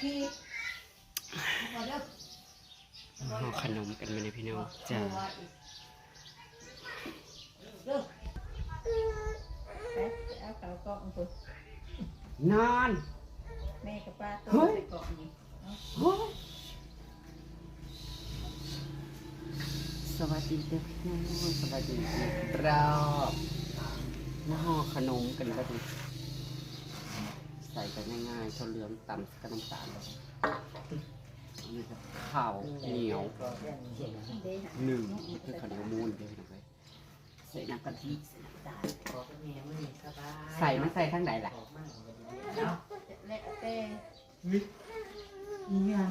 ห่อขนมกันมาในพี่น้องจ้าเนอนแม่กับป้าตัวใส่กล่องนี่โอ้ยสวัสดีเด้อพี่น้องสวัสดีอีกรอบมาห่อขนมกันก็ดี ใส่กันง่ายๆข้าวเหลืองตำกับน้ำตาลอันนี้ก็ข้าวเหนียวเด้อหนึ่งคือข้าวเหนียวมูนเดียวนะเว้ยใส่น้ำกะทิใส่น้ำตาลใส่มันใส่ทั้งไหนล่ะและแต่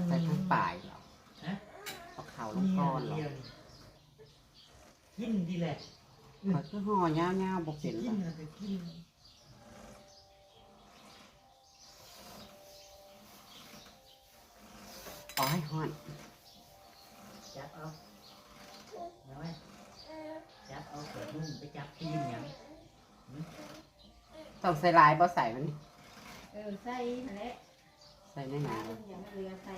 ใส่ทั้งปลายเหรอเอาข้าวลงก้อนเหรอกินดีแหละมันคือห่อยาวๆบกกิเห็นนแล้ปะวก็กิน อ๋อให้ห่อนจับเอาน้อยจับเอาเปิดนุ่มไปจับกินหยังต้องใส่ลายบ่ใส่มันนี่เออใส่นั่นแหละใส่ในหนาเพิ่นยังเรือใส่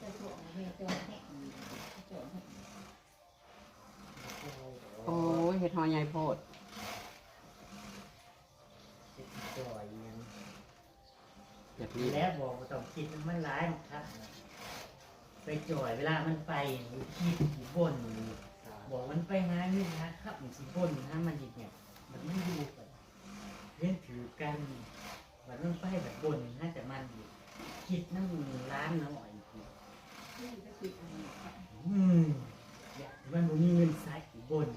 จะถ่วงแม่ตัวแห้งถ่วงโอ้ยเห็ดหอใหญ่โพด จะจ่อยหยัง แบบนี้แล้วบอกว่าต้องคิดมันร้ายครับ ไปจ่อยเวลามันไปอยู่คิดอยู่นบอกมันไปหาเงินหาครับมันสิบ่นหามันอีกเนี่ยมันไม่อยู่กันเล่นถือกันมันมันไปแบบบ่นน่าจะมันอยู่คิดนั่งร้านน้ำอ่อยอยู่นี่ก็คืออันนี้อืมอยากมันมีเงินใช้อยู่บน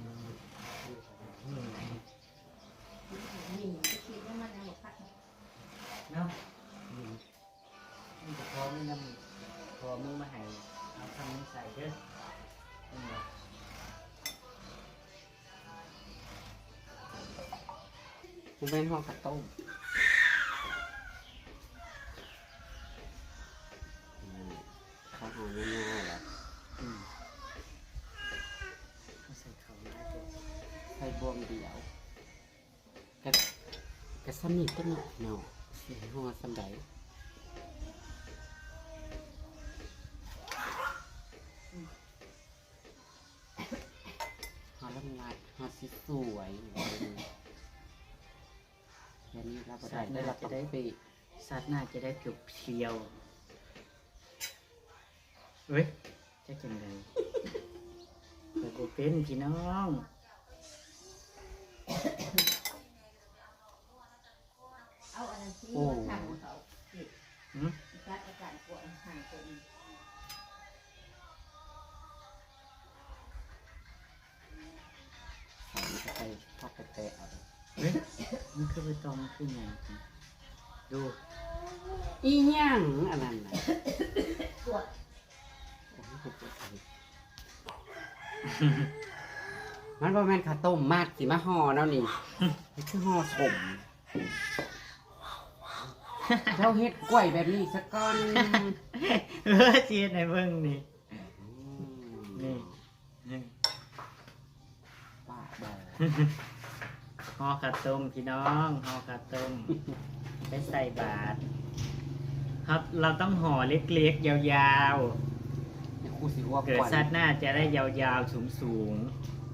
อืมนี่ก็คือว่ามันเอาพัดเนาะ มันจะพอไม่นำพอมึงมาให้เอาคำนี้ใส่เด้ออืมมันเป็นห่อข้าวต้มอืมข้าวหอมง่ายๆแหละอืมเอาใส่เขาหน้าตัวใส่บวมเดียวกะกะสนิทก็เนาะเนาะสิห่อสำใด ลายห่อสีสวยเดี๋ยวนี้เราบ่ได้ได้เราต้องไปสัตว์น่าจะได้เกือบเพียวเฮ้ยจะจังไงเปิดบ่เป็นพี่น้องเอาอันนั้นที่ว่าทางเขาหื มันคือไปตองขึ้นไงดู อีหยังอันนั้นน่ะปวดโอ้ยปวดใจมันบ่แม่นข้าวต้มมากสิมาห่อแล้วนี่นี่คือห่อสมเราเฮ็ดกล้วยแบบนี้สักก้อนเออเจียในเบิ่งนี่นี่นี่ป้าบอ ห่อข้าวต้มพี่น้องห่อข้าวต้มไปใส่บาตรครับเราต้องห่อเล็กๆ ยาวนี่ครูสิว่าๆ เกิดชาติหน้าจะได้ยาวๆ สูง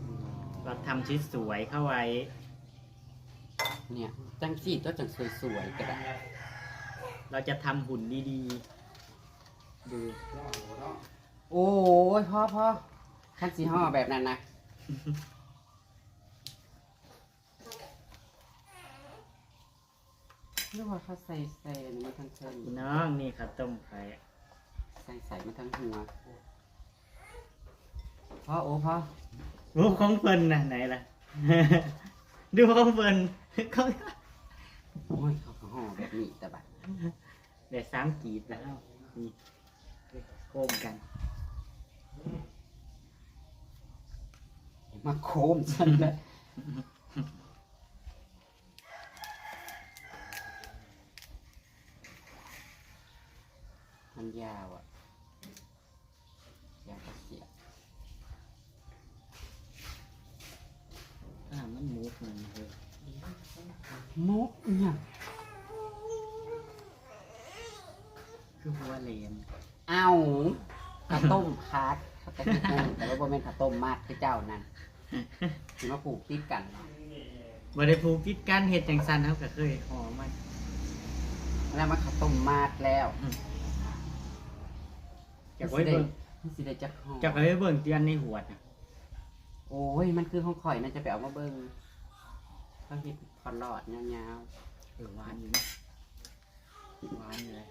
ๆ เราทำชิ้นสวยเข้าไว้ เนี่ยจังสีตัวจังสวยๆก็ได้เราจะทำหุ่นดีๆ ดูโอ้ยพ่อพ่อคันสีห่อแบบนั้นนะ หรือว่าเขาใส่ใส่อันนี้มาทั้งเชิงพี่น้องนี่ข้าวต้มไข่ใส่ใส่มาทั้งหัวพ่อโอ้พ่อรูปของเฟินนะไหนล่ะ ดูของเฟินเขาโอ้ยเขาก็ห่อแบบนี้แต่บัดเดี๋ยวสามกีบแล้วนี่โค้งกันมาโค้มฉันเลย มันยาวอะยาวก็เสียอ่ามันหมูมันเลยเมุกเนี่ยคือหัวเหลนเอาข้าวต้มคัดข้าวต้มแห้งแต่ว่าบ่แม่นข้าวต้มมัดคือเจ้านั่นสิมาปลูกติดกันเนาะบ่ได้ผูกติดกันเฮ็ดจังซั่นเฮาก็เคยห่อมันแล้วมาข้าวต้มมัดแล้ว จะไว้เบิ่งมันสิได้จักห่อจะไปเบิ่งเตียนในหัวน่ะโอ้ย มันคือของข่อยน่าจะไปเอามาเบิ่งเขาเฮ็ดพอลอดยาวเออหวานอยู่นะหวานอยู่เลย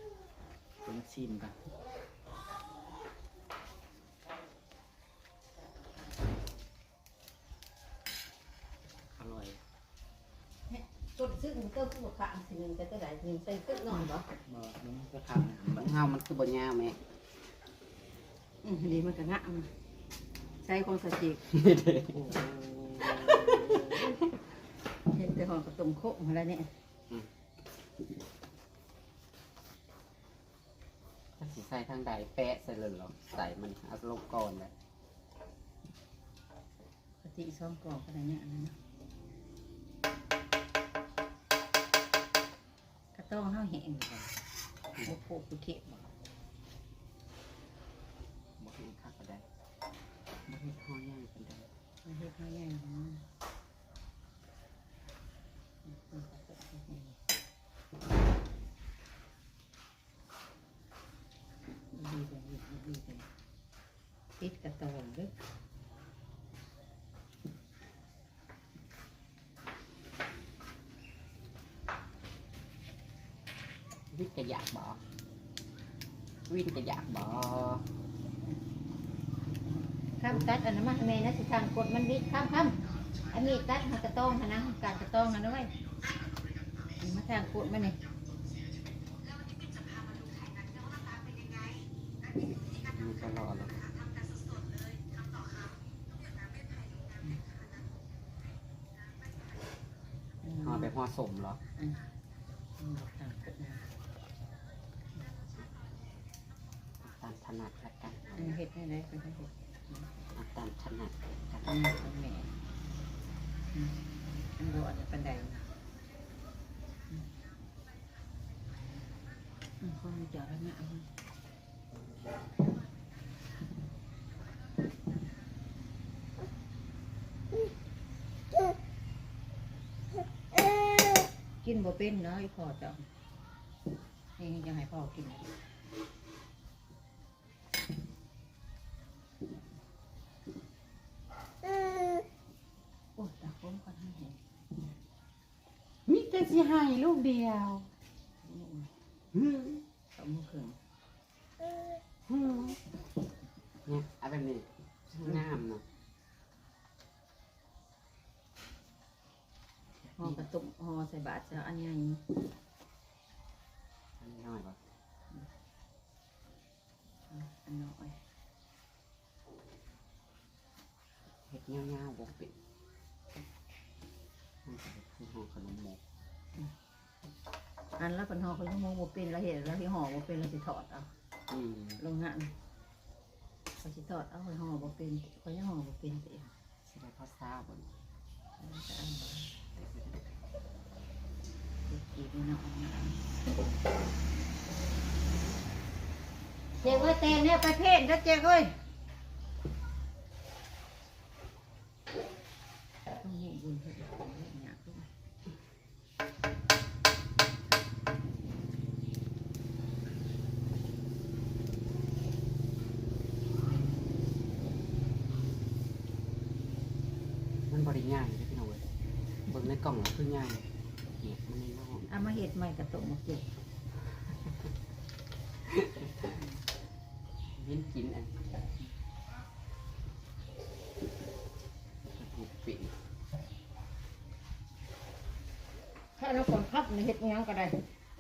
เป็นซิมกันอร่อยต้นซึ่งมันก็คือว่าขางสิหนึ่งแต่ก็ได้หนึ่งใส่ตึกนอนบ่บ่มันก็ๆทำมันเฮามันคือบ่ยาวแม่ อืมดีมันก็งะมันใช้ของสติกโอ้เห็นแต่หอกระต้มโคกอะไรเนี่ยถ้าสิใส่ทางใดแปะใส่เลยเหรอใส่มันเอาลงก่อนเลยสติซ้อมกรอกอะไรเนี่ยนะกระต้องห้าแห้งเลยโอ้โหคือเข็บบ่ เฮ็ดห่อย่างกันได้ม่เฮ็ดให้ง่ายนะดีเลยดีเลยติดกระตองด้วยวิทย์ก็อยากบ่วินก็อยากบ่ ข้ามตัดอันนั้นมาแม่นะสิทางกดมันวิดข้ามข้ามอันนี้ตัดหากระตองหานะการกระตองนะด้วยมาทางกดมาเนี่ยมันก็รอแล้วห่อแบบห่อสมเหรอทางกดนะตามถนัดละกันเฮ็ดให้ได้ก็ได้เฮ็ดเอาตามถนั ดละกันอืมเอาแม่อืมอันโดดปันไดอืมอืมคนจอดแล้วเนี่ยเอามากินบ่เป็นเนาะไอ้พ่อจังนี่ยังให้พ่อกิน มีแต่สิให้ลูกเดียวสองมือครึ่งเนี่ยเอาแบบนี้งามเนาะห่อกระตุกห่อใส่บาตรจะอันใหญ่อันนี้น้อยป่ะอันน้อยเฮ็ดยาวๆบ่เป็นมันก็คือห่อขนมหมก อันละเป็นห่อคนที่มองบ่เป็นแล้วเห็นแล้วที่ห่อบ่เป็นแล้วสิถอดเอาอืมลงงานเขาสิถอดเอาไปห่อบ่เป็นเขาจะห่อบ่เป็นสิสิได้พอทราบบ่เนี่ยแล้วก็เอาอีกนิดหน่อยเจ๊เอ้ยเตนเนี่ยไปเพ่นนะเจ๊เอ้ยต้องมีบุญเพื่อเนี่ยทุก มันบ่ได้ง่ายเด้อพี่น้องเว้ยเบิ่งในกล่องแล้วคือง่ายเก็บมันในน้อง เอามาเห็ดใหม่กระตุกมาเก็บวินกินอันถูกปิดถ้าเราคนพับในเห็ดงั้นก็ได้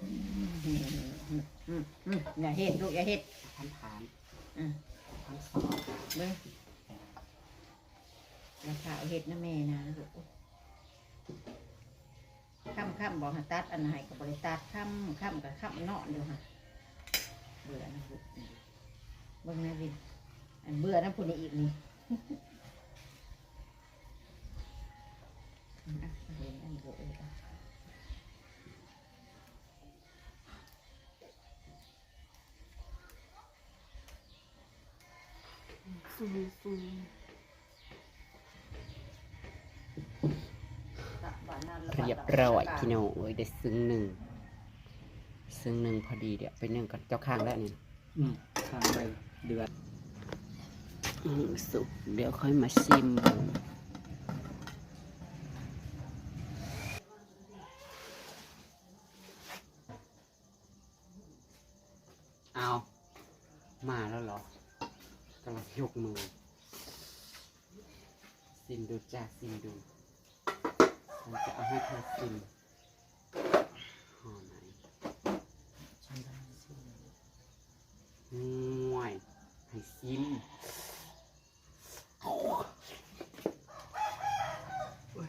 อืมอืมอืมอย่าเห็ดลูกอย่าเห็ดพันฐานอืมพันสองเบิ้งอย่าขาวเห็ดนะแม่นะลูก ข้ามบอกห้ตัดอันไหนกับบริตัดข้ามข้ามกับข้ามเนอะเดียวค่ะเบื่อนะบุเบื่อนะวินอันเบื่อนะพูดในอีกนี่เห็นอันโบเเรียบร้อยพี่น้องเอ้ยได้ซึ้งหนึ่งซึ้งหนึ่งพอดีเดี๋ยวไปนึ่งกับเจ้าข้างแล้วนี่อืมทางไปเดือดอืมสุกเดี๋ยวค่อยมาชิมดูเอามาแล้วเหรอกำลังยกมือซิมดูจ้าซิมดู ฉันจะเอาให้เธอซิมห่อไหนฉันทำสิห่วยให้ซิมโอ้ย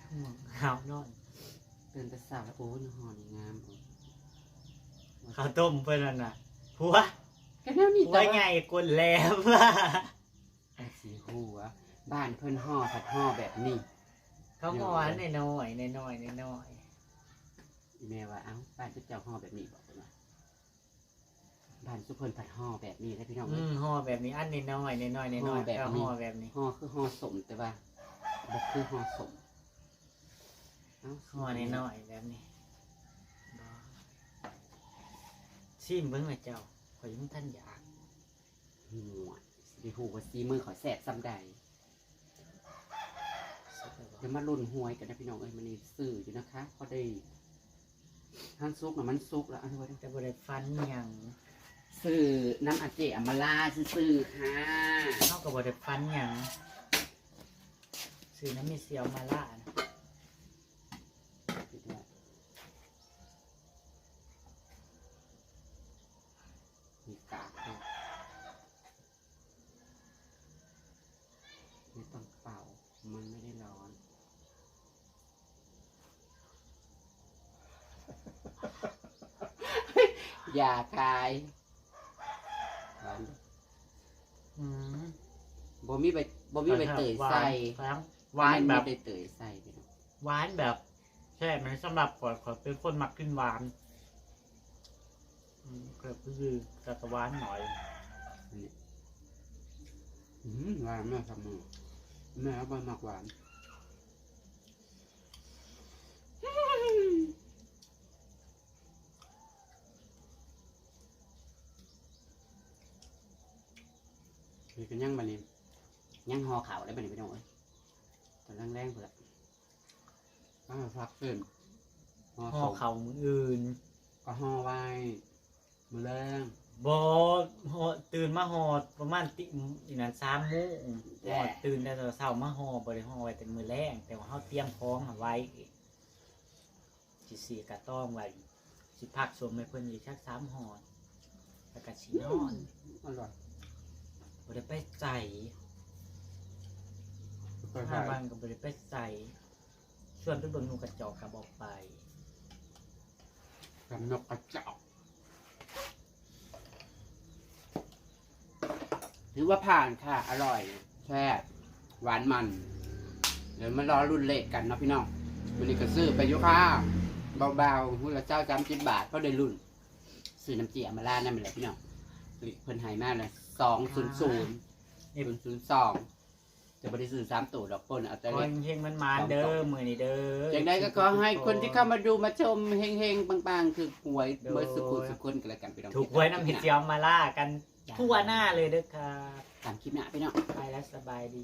ห่วงหาวนอนตื่นแต่สาวแล้วโอ้ยห่อนี่งามผมข้าวต้มเพื่อนนน่ะผัวก็แนวนี้ผัวแต่ไงว่ากดแล้วว่าแต่สีหัว บ้านเพิ่นห่อผัดห่อแบบนี้ เขางอนในน้อยในน้อยในน้อยอีแม่ว่าเอ้าบ้านเจ้าห่อแบบนี้บอกเพิ่นว่าบ้านสุเพิ่นผัดห่อแบบนี้ได้พี่น้องอืเอ้ยมห่อแบบนี้อันในน้อยในน้อยในน้อยห่อแบบก็นี้ห่อแบบนี้ห่อคือห่อสมแต่ว่าบ่คือห่อสมเอ้าห่อในน้อยแบบนี้บ่ชิมเบิ่งเลยเจ้าข่อยยังท่านอยากหัวสิฮู้ว่าสีมือเขาแซ่บซำใดสุดแล้วบ่ เดี๋ยวมาลุ้นหวยกันนะพี่น้องเอ้ยมันนี่ซื้ออยู่นะคะพอได้ท่านซุกน่ะมันซุกแล้วเอันนี้ไว้ด้วยแต่บ่ได้ฟันหยังซื้อน้ำอาเจอมาลาซื้อๆค่ะเฮาก็บ่ได้ฟันหยังซื้อน้ำมีเสียวมาล่านะ มีกากด้วยไม่ต้องเป่า มันไม่ได้ร้อน อย่าคายหวานอืมบ่มีใบบ่มีใบเตยใส่หวานหวานแบบไม่มีใบเตยใส่พี่น้องหวานแบบใช่มันสำหรับก่อนขอยเป็นคนมักกินหวานอืมก็คือกัตหวานหน่อยอืมหวานมากครับมือแม่เอาใบมากหวาน มีกันยังบันนี้ยังห่อขาวได้บันนี้พี่น้องเอ้ยตอนแรงๆเพื่อก็มาฟักขึ้นห่อห่อศพเขามืออื่นก็ห่อไว้มือแรงบอห่อตื่นมาห่อประมาณติอีนั้นสามโมงห่อตื่นแต่ตอนเช้ามาห่อบริห่อไว้แต่มือแรงแต่ว่าเขาเตรียมพร้อมเอาไว้สิสีกระต้องไว้สิพักสวมให้เพิ่นอีกชักสามห่อแล้วก็สีนอนอร่อย บ่ได้ไปใส่ไปห้าใส่วันก็บ่ได้ไปใส่ชวนไปเบิ่งหนูกระจอกกับบอกไปกับนกกระจอกถือว่าผ่านค่ะ อร่อยแซ่บหวานมัน เดี๋ยวมารอรุ่นเลขกันเนาะพี่น้องวันนี้ก็ซื้อไปอยุค่าเบาๆหุ่นละเจ้าจำจิบบาทก็ได้รุ่น ซื้อน้ำเจียมาล่านั่นเป็นไรพี่น้องเพิ่นใหายมากเลย สองศูนย์ศูนย์ศูนย์ศูนย์สองจะบริสุทธิ์สามตัวดอกปนเอาแต่คเล็นกเฮงมันมาเด้อมือนี่เด้ออย่างใดก็ขอให้คนที่เข้ามาดูมาชมเฮงๆปังๆ คือหวยโดยเบอร์สุขุสุขคนกันแล้วกันพี่น้องถูกหวยน้ำเห็ดเจียวมาล่ากันทั่วหน้าเลยเด้อครับตามคลิปหน้าพี่น้องไปแล้วสบายดี